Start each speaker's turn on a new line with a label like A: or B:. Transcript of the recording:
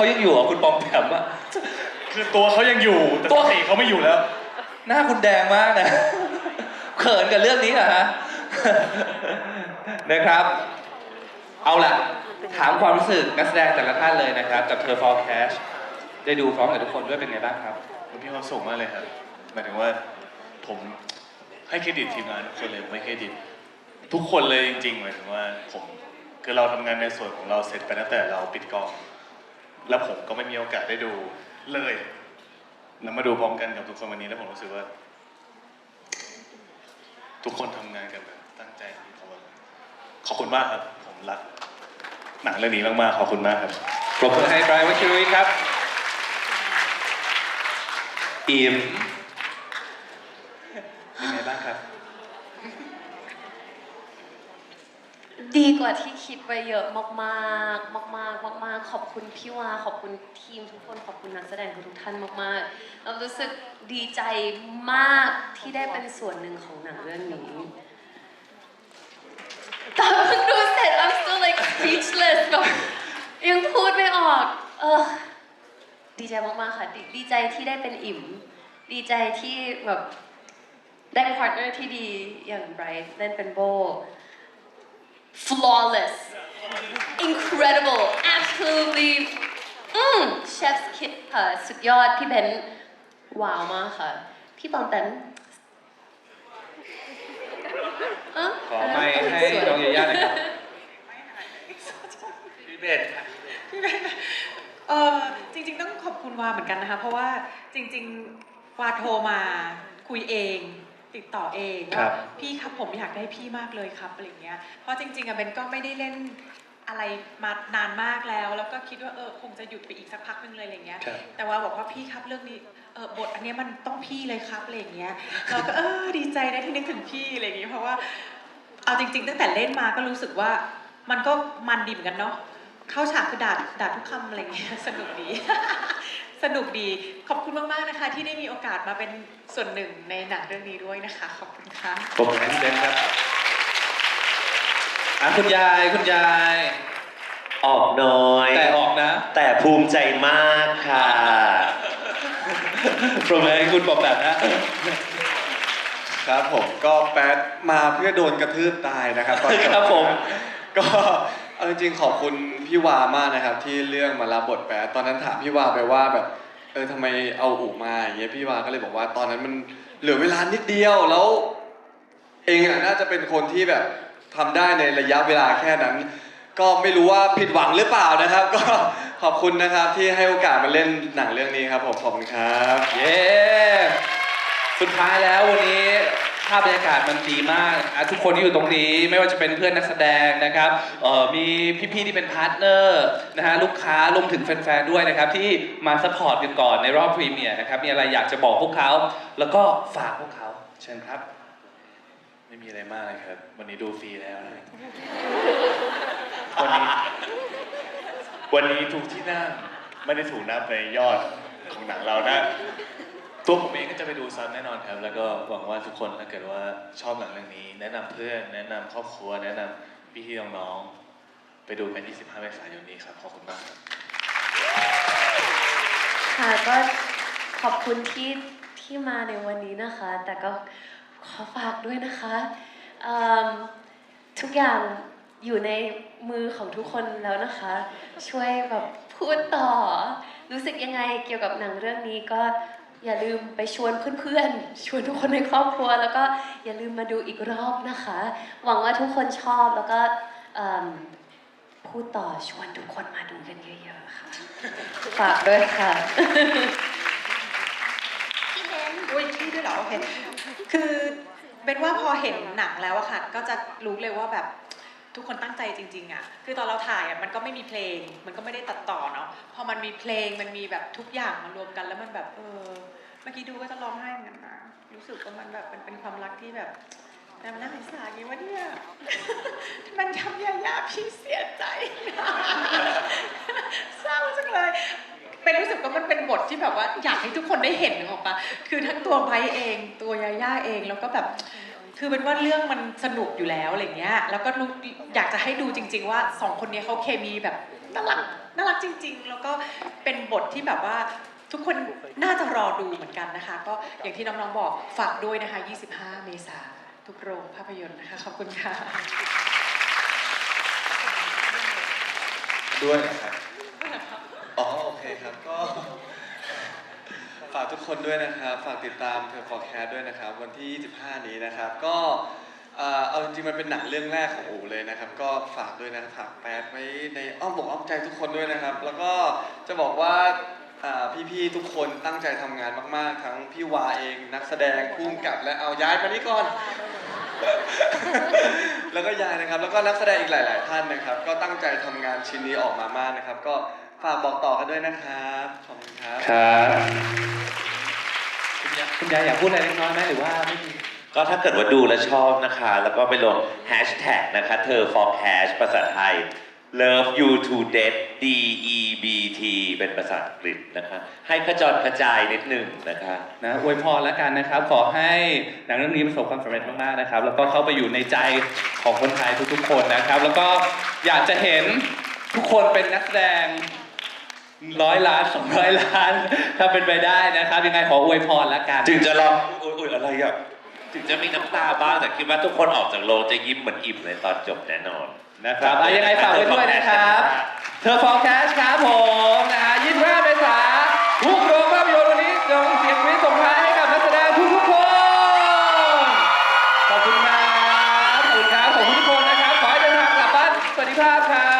A: เขายังอยู่เหรอะคุณปอมแปมอะ
B: คือตัวเขายังอยู่ แต่
A: ตั
B: ตัววสีเขาไม่อยู่แล้ว
A: หน้าคุณแดงมากนะ เขินกับเรื่องนี้เหรอฮะ นะครับ เอาล่ะ ถามความรู้สึกนักแสดงแต่ละท่านเลยนะครับกับเธอ forecast ได้ดูพร้อมกับทุกคนด้วยเป็นไงบ้างครับ
B: ผมมีความสุขมากเลยครับ หมายถึงว่าผมให้เครดิตทีมงานทุกคนเลยไม่เครดิต ทุกคนเลยจริงๆหมายถึงว่าผมคือเราทำงานในส่วนของเราเสร็จไปตั้งแต่เราปิดกล้อง แล้วผมก็ไม่มีโอกาสได้ดูเลยแล้วมาดูพร้อมกันกับทุกคนวันนี้แล้วผมรู้สึกว่า ทุกคนทำงานกันแบบตั้งใจดีผมว่าขอบคุณมากครับ ผมรักหนังเรื่องนี้มากๆขอบคุณมากครับ
A: ปรบมือให้ไบรท์วัชิรุยครับอิมเป็นไงบ้างครับ
C: ดีกว่าที่คิดไว้เยอะมากๆ มากๆ มากๆ ขอบคุณพี่วาขอบคุณทีมทุกคนขอบคุณนักแสดงทุกท่านมากๆเรารู้สึกดีใจมากที่ได้เป็นส่วนหนึ่งของหนังเรื่องนี้ตอนเพิ่งดูเสร็จ I'm still like speechless แบบยังพูดไม่ออก เออ ดีใจมากๆ ค่ะดดีใจที่ได้เป็นอิ่ม ดีใจที่แบบได้พาร์ทเนอร์ที่ดีอย่างไบรท์เล่นเป็นโบ flawless incredible absolutely อืม chef's kiss ค่ะ สุดยอด พี่เบนซ์ว้าวมากค่ะ พี่ปอมแปมเอ้า
A: ขอไม่ให้น้องยาย่าหนะครับพี่เบน
D: เออจริง ๆ ต้องขอบคุณวาเหมือนกันนะคะ เพราะว่าจริง ๆ วาโทรมาคุยเอง ติดต่อเอง
A: ครั
D: ว่า
A: บ
D: พี่ครับผมอยากได้พี่มากเลยครับอะไรเงี้ยเพราะจริงๆอะเบนก็ไม่ได้เล่นอะไรมานานมากแล้ว แล้วก็คิดว่าเออคงจะหยุดไปอีกสักพักหนึงเลยอะไรเงี้ย
A: ครับ
D: แต่ว่าบอกว่าพี่ครับเรื่องนี้เออบทอันเนี้ยมันต้องพี่เลยครับอะไรเงี้ยเราก็เออดีใจนะที่นึกถึงพี่อะไรอย่างเงี้ยเพราะว่าเอาจริง ๆ ตั้งแต่เล่นมาก็รู้สึกว่ามันก็มันดีเหมือนกันเนาะเข้าฉากคือด่าด่าทุกคำอะไรเงี้ยสนุกดี สนุกดีขอบคุณมากๆนะคะ ที่ได้มีโอกาสมาเป็นส่วนหนึ่งในหนังเรื่องนี้ด้วยนะคะ ขอบคุณค่ะ
A: ปรบมือให้พี่เบนครับอะคุณยายคุณยาย
E: ออกน้อย
A: แต่ออกนะ
E: แต่ภูมิใจมากค่ะ
A: ปรบมือให้คุณปอมแปมนะ
F: ครับผมก็แป๊ดมาเพื่อโดนกระทืบตายนะครับตอนจ
A: ครับผม
F: ก็ เอาจริงๆขอบคุณพี่วามากนะครับ ที่เรื่องมารับบทแป๊ดตอนนั้นถามพี่วาไปว่าแบบเออทำไมเอาอูมาอย่างเงี้ยพี่วาก็เลยบอกว่าตอนนั้นมันเหลือเวลานิดเดียวแล้ว เองอะน่าจะเป็นคนที่แบบทำได้ในระยะเวลาแค่นั้น ก็ไม่รู้ว่าผิดหวังหรือเปล่านะครับ ก็ขอบคุณนะครับที่ให้โอกาสมาเล่นหนังเรื่องนี้ครับผมขอบคุณครับ
A: เย้ สุดท้ายแล้ววันนี้าพบรรยากาศมันดีมากอะทุกคนที่อยู่ตรงนี้ไม่ว่าจะเป็นเพื่อนนักแสดงนะครับเอ่อมีพี่ๆที่เป็นพาร์ทเนอร์นะฮะลูกค้ารวมถึงแฟนๆด้วยนะครับที่มาสปอร์ตกันก่อนในรอบพรีเมียร์นะครับมีอะไรอยากจะบอกพวกเขา แล้วก็ฝากพวกเขาเชิญครับ
B: ไม่มีอะไรมากเลยครับ วันนี้ดูฟรีแล้วนะวันนี้ วันนี้ทุกที่นั่งไม่ได้ถูกนับในยอดของหนังเรานะ ตัวผมเองก็จะไปดูซ้ำแน่นอนครับ แล้วก็หวังว่าทุกคนถ้าเกิดว่าชอบหนังเรื่องนี้ แนะนำเพื่อน แนะนำครอบครัว แนะนำพี่ๆน้องๆ ไปดูกัน 25 เมษายนนี้ครับ ขอบคุณมากครับ
C: ค่ะก็ขอบคุณที่ที่มาในวันนี้นะคะ แต่ก็ขอฝากด้วยนะคะเอิ่มทุกอย่างอยู่ในมือของทุกคนแล้วนะคะ ช่วยแบบพูดต่อ รู้สึกยังไงเกี่ยวกับหนังเรื่องนี้ก็ อย่าลืมไปชวนเพื่อนๆ ชวนทุกคนในครอบครัว แล้วก็อย่าลืมมาดูอีกรอบนะคะ หวังว่าทุกคนชอบแล้วก็พูดต่อชวนทุกคนมาดูกันเยอะๆค่ะ ฝากด้วยค่ะ
D: อุ้ยพี่ด้วยเหรอโอเคคือเป็นว่าพอเห็นหนังแล้วอะค่ะ ก็จะรู้เลยว่าแบบ ทุกคนตั้งใจจริงๆอะคือตอนเราถ่ายอะมันก็ไม่มีเพลง มันก็ไม่ได้ตัดต่อเนาะพอมันมีเพลงมันมีแบบทุกอย่างมารวมกันแล้วมันแบบเออเมื่อกี้ดูก็จะร้องไห้เหมือนกันนะรู้สึกว่ามันแบบมันเป็นความรักที่แบบแต่มันน่าสงสาอย่างนี้วะเนี่ยมันทำยายาพี่เสียใจเศร้าจังเลยเป็นรู้สึกว่ามันเป็นบทที่แบบว่าอยากให้ทุกคนได้เห็นออกปะคือทั้งตัวไบเอง ตัวยาย่าเองแล้วก็แบบ คือเป็นว่าเรื่องมันสนุกอยู่แล้วอะไรเงี้ย แล้วก็รู้อยากจะให้ดูจริง ๆ ว่าสองคนนี้เขาเคมีแบบน่ารักน่ารักจริง ๆ แล้วก็เป็นบทที่แบบว่าทุกคนน่าจะรอดูเหมือนกันนะคะ ก็อย่างที่น้องๆบอกฝากด้วยนะคะ 25 เมษาทุกโรงภาพยนตร์นะคะ ขอบคุณค่ะ
F: ด้วยนะครับ อ๋อ โอเคครับ ก็ ฝากทุกคนด้วยนะครับ ฝากติดตามเธอ forecast ด้วยนะครับ วันที่ 25 นี้นะครับ ก็เอ่อเอาจริงๆมันเป็นหนังเรื่องแรกของอูเลยนะครับ ก็ฝากด้วยนะครับฝากแปดไว้ในอ้อมอกอ้อมใจทุกคนด้วยนะครับ แล้วก็จะบอกว่าอ่าพี่ๆทุกคนตั้งใจทำงานมากๆ ทั้งพี่วาเองนักแสดงพุ่มกับและเอาย้ายมานี่ก่อน แล้วก็ยายนะครับ แล้วก็นักแสดงอีกหลาย ๆ ท่านนะครับ ก็ตั้งใจทำงานชิ้นนี้ออกมามากนะครับ ก็ฝากบอกต่อกันด้วยนะครับ ขอบคุณครับ
A: ครับคุณ ยายคุณยายอยากพูดอะไรเล็กน้อยไหมหรือว่าไม่มี
E: ก็ถ้าเกิดว่าดูแล้วชอบนะคะ แล้วก็ไปลงแฮชแท็กนะคะ เธอ for cash ภาษาไทย love you to death D E B T เป็นภาษาอังกฤษนะคะ ให้ขจรกระจายนิดหนึ่งนะคะ
A: นะอวยพรแล้วกันนะครับ ขอให้หนังเรื่องนี้ประสบความสำเร็จมากๆนะครับ แล้วก็เข้าไปอยู่ในใจของคนไทยทุกๆคนนะครับ แล้วก็อยากจะเห็นทุกคนเป็นนักแสดง ร้อยล้านสองร้อยล้าน ถ้าเป็นไปได้นะครับ ยังไงขออวยพรละกัน
E: จึงจะลองอุ้ยอะไรอะถึงจะมีน้ำตาบ้างแต่คิดว่าทุกคนออกจากโลจะยิ้มเหมือนอิ่มลยตอนจบแน่นอน
A: นะครับอะยังไงฝากไว้ด้วยนะครับ เธอฟอร์แคสครับผมนะยิ้สิบห้าเมษาทุกโรงภาพยนตร์วันนี้จงเสียงวิส่งท้ายให้กับนักแสดงทุกทุกคนขอบคุณมากขอบคุณครับขอบคุณทุกคนนะครับขอให้เดินทางกลับบ้านสวัสดีภาพครับ